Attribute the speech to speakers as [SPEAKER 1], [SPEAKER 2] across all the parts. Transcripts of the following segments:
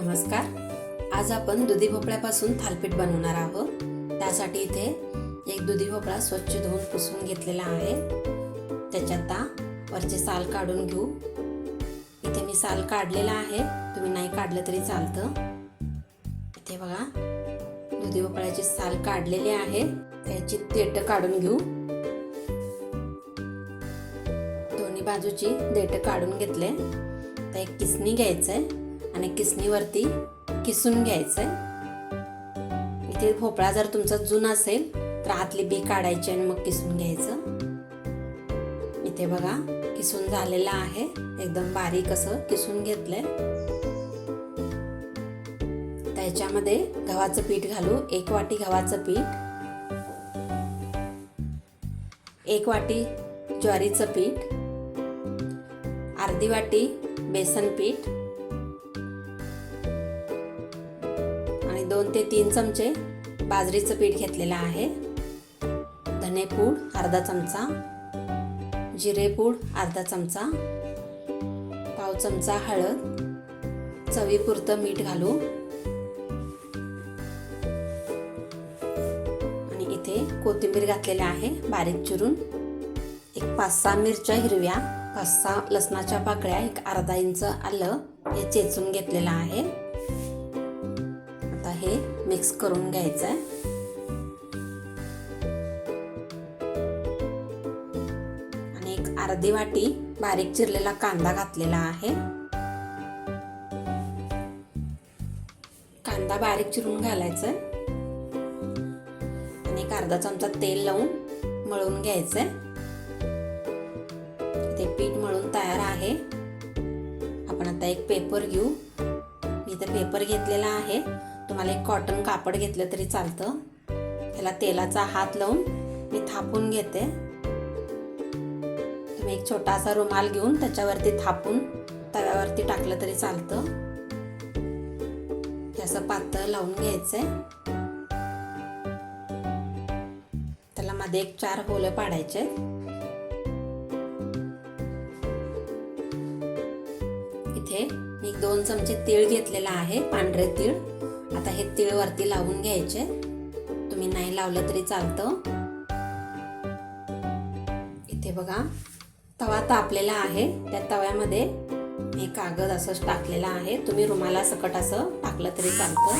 [SPEAKER 1] नमस्कार. आज आपण दुधी भोपळ्यापासून थालपीठ बनवणार आहोत. त्यासाठी इथे एक दुधी भोपळा स्वच्छ धुवून पुसून घेतलेला आहे. त्याच्यात आता वरचे साल काढून घेऊ. इथे मी साल काढलेला आहे. तुम्ही नाही काढलं तरी चालतं. इथे बघा दुधी भोपळ्याची साल काढलेली आहे. त्याची देठं काढून घेऊ. दोन्ही बाजूची देठं काढून घेतले. तर एक किसणी आहे आणि किसणीवरती किसून घ्यायचंय. इथे भोपळा जर तुमचा जुना असेल तर आतली बी काढायची आणि मग किसून घ्यायचं. इथे बघा किसून झालेला आहे. एकदम बारीक असं किसून घेतलंय. त्याच्यामध्ये गव्हाचं पीठ घालू. एक वाटी गव्हाचं पीठ. एक वाटी ज्वारीचं पीठ. अर्धी वाटी बेसन पीठ. आणि दोन ते तीन चमचे बाजरीचं पीठ घेतलेलं आहे. धनेपूड अर्धा चमचा. जिरेपूड अर्धा चमचा. पाव चमचा हळद. चवीपुरतं मीठ घालू आणि इथे कोथिंबीर घातलेल्या आहे बारीक चिरून. एक पाच सहा मिरच्या हिरव्या पाच सहा लसणाच्या पाकळ्या एक अर्धा इंच आलं हे चेचून घेतलेलं आहे. हे मिक्स करून घ्यायचं आहे. आणि एक अर्धी वाटी बारीक चिरलेला कांदा घातलेला आहे. कांदा बारीक चिरून घालायचा आणि एक अर्धा चमचा तेल लावून मळून घ्यायचंय ते पीठ मळून तयार आहे. आपण आता एक पेपर घेऊ. मी तर पेपर घेतलेला आहे. तुम्हाला एक कॉटन कापड घेतलं तरी चालतं. त्याला तेलाचा हात लावून मी थापून घेते. तुम्ही एक छोटासा रुमाल घेऊन त्याच्यावरती थापून तव्यावरती टाकलं तरी चालतं. असं पातळ लावून घ्यायचंय. त्याला मध्ये एक चार होलं पाडायचे. इथे मी दोन चमचे तीळ घेतलेला आहे पांढरे तीळ. आता हे तीळ वरती लावून घ्यायचे. तुम्ही नाही लावलं तरी चालतं. इथे बघा तवा तापलेला आहे. त्या तव्यामध्ये हे कागद असंच टाकलेला आहे. तुम्ही रुमाला सकट असं टाकलं तरी चालतं.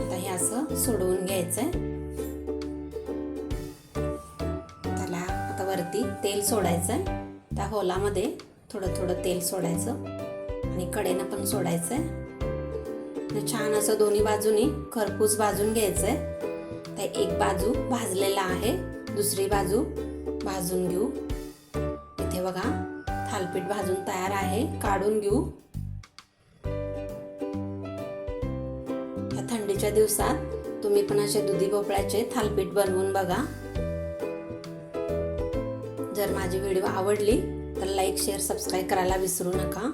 [SPEAKER 1] आता हे असं सोडवून घ्यायचंय. त्याला आता वरती तेल सोडायचंय. त्या होलामध्ये थोडं थोडं तेल सोडायचं. आणि कडेनं पण सोडायचंय. छान असं दोन्ही बाजूनी खरपूस भाजून घ्यायचं आहे तर एक बाजू भाजलेला आहे दुसरी बाजू भाजून घेऊ. इथे बघा थालपीठ भाजून तयार आहे काढून घेऊ. या थंडीच्या दिवसात तुम्ही पण असे दुधी भोपळ्याचे थालपीठ बनवून बघा. जर माझी व्हिडिओ आवडली तर लाईक शेअर सबस्क्राईब करायला विसरू नका.